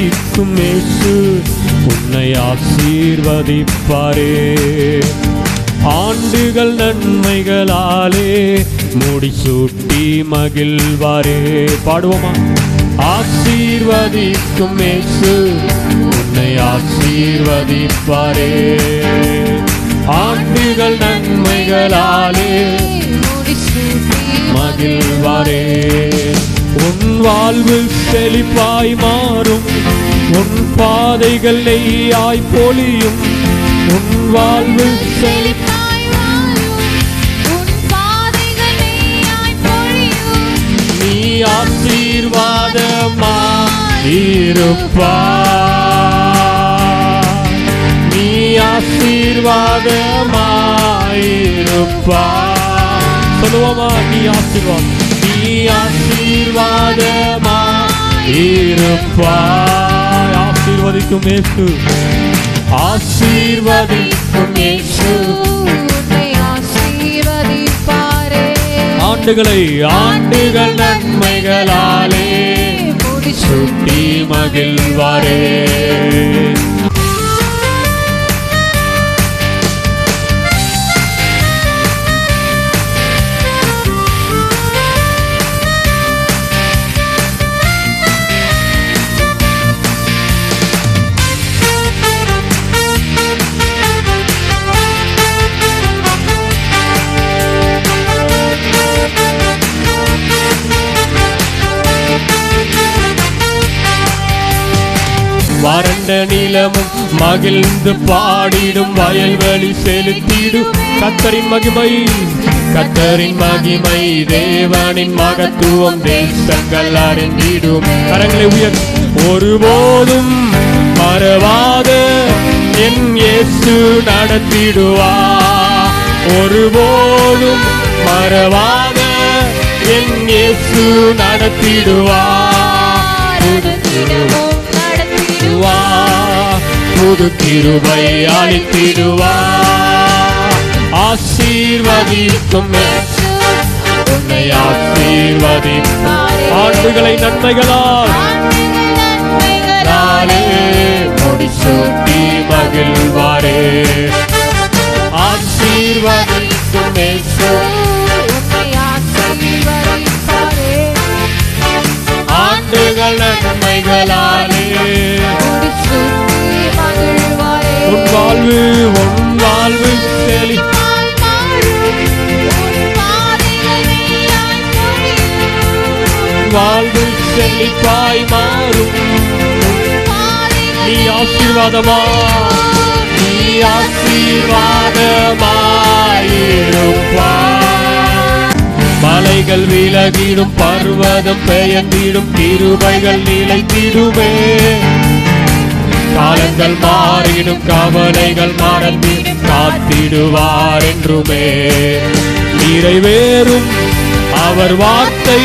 ஆசீர்வதிக்கும் இயேசு. உன்னை ஆசீர்வதிப்பாரே. ஆண்டுகள் நன்மைகளாலே முடிசூட்டி மகிழ்வாரே. பாடுவோமா? ஆசீர்வதிக்கும் இயேசு உன்னை ஆசீர்வதிப்பாரே. ஆண்டுகள் நன்மைகளாலே மகிழ்வாரே. வாழ்வு செழிப்பாய் மாறும். உன் பாதைகள் நெய்யாய் பொலியும் உன் வாழ்வு செழிப்பாய் நீ ஆசீர்வாதமா? இருப்பா. நீ ஆசீர்வாதமா இருப்பா. சொல்லுவோமா நீ ஆசீர்வாதம்? ஆசீர்வாதமா இருப்பா ஆசீர்வதிக்கும் இயேசு. ஆசீர்வதிக்கும் இயேசு. ஆண்டுகளை ஆண்டுகள் நன்மைகளாலே சுட்டி மகிழ்வாரே. வறண்ட நிலமும் மகிழ்ந்து பாடிடும் வயல்வெளி செலுத்திடும். கத்தரின் மகிமை கத்தரின் மகிமை தேவனின் மகத்துவம் தேசங்கள் அறிந்திடும் கரங்களை உயர் ஒருபோதும் மறவாத என் இயேசு நடத்திடுவா. ஒருபோதும் மறவாத என் இயேசு நடத்திடுவா. நடத்திடுவா புது கிருபை அளித்திடுவா ஆசீர்வதிக்கும் உன்னை ஆசீர்வதிக்கும். ஆண்டுகளை நன்மைகளால் நாளே முடிசூட்டி மகிழ்வாரே. ஆசீர்வதிக்கும் ஆண்டுகள் நன்மைகளாலே வாழ்வு உன் வாழ்வு செழி வாழ்வு செழிப்பாய் மாறும். நீ ஆசீர்வாதமா? நீ ஆசீர்வாதமாயிருப்பா. மலைகள் விலகிடும் பர்வதம் பெயர்ந்திடும் நிலை திருவே காலங்கள் மாறிடும் கவலைகள் மறந்து காத்திடுவார் என்றுமே. நிறைவேறும் அவர் வார்த்தை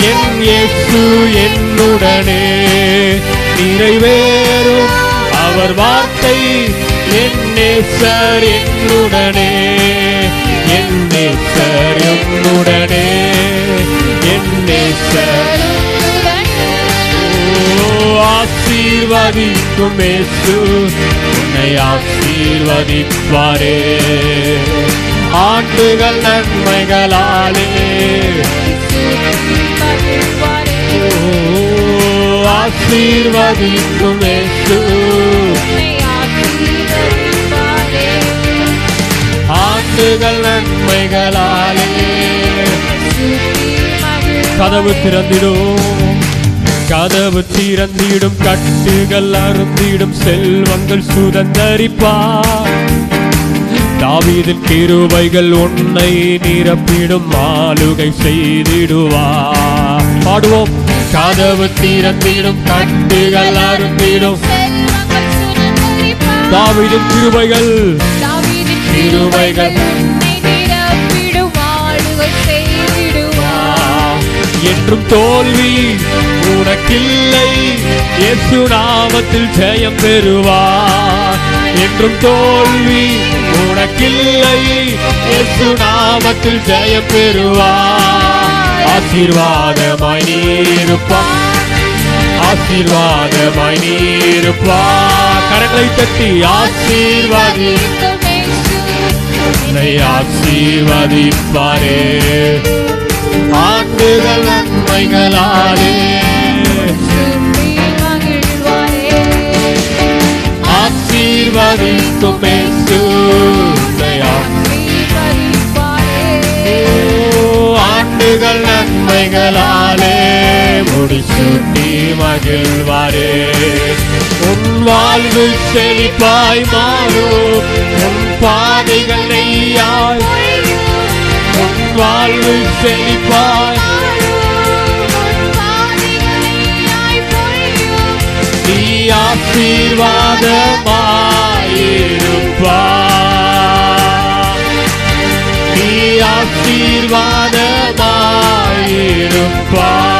என் இயேசு என்னுடனே. நிறைவேறும் அவர் வார்த்தை என் நேசர் என்னுடனே. என் நேசர் என்னுடனே. என் நேசர் ஆசீர்வதிக்கும் இயேசு. உன்னை ஆசீர்வதிப்பாரே. ஆண்டுகள் நன்மைகளாலே. ஆசீர்வதிக்கும் இயேசு. ஆண்டுகள் நன்மைகளாலே. கதவு திறந்திடும். கதவு திறந்திடும் கட்டுகள் அருந்திடும் செல்வங்கள் சுதந்தரிப்பார் தாவீதின் கிருபைகள் உன்னை நிரப்பிடும் ஆளுகை செய்திடுவார் பாடுவோம். கதவு திறந்திடும் கட்டுகள் அருந்திடும் தாவீதின் கிருபைகள். கிருபைகள் என்றும் தோல்வி உனக்கில்லை. இயேசு நாமத்தில் ஜெயம் பெறுவார். என்றும் தோல்வி உனக்கில்லை. இயேசு நாமத்தில் ஜெயம் பெறுவார். ஆசீர்வாதமாய் நீ ஆசீர்வாதமாய் நீருப்பா கரங்களை தட்டி ஆசீர்வாதி. என்னை ஆசீர்வதிப்பாரே. ஆண்டுகள் நன்மைகளாலே. நன்மைகளாலே முடிச்சுட்டி மகிழ்வாரே. உன் வாழ்வு செழிப்பாய் மாறும் உன் பாதைகள் நெய்யாய். உன் வாழ்வு செழிப்பாய். நீ ஆசீர்வாதமா. goodbye.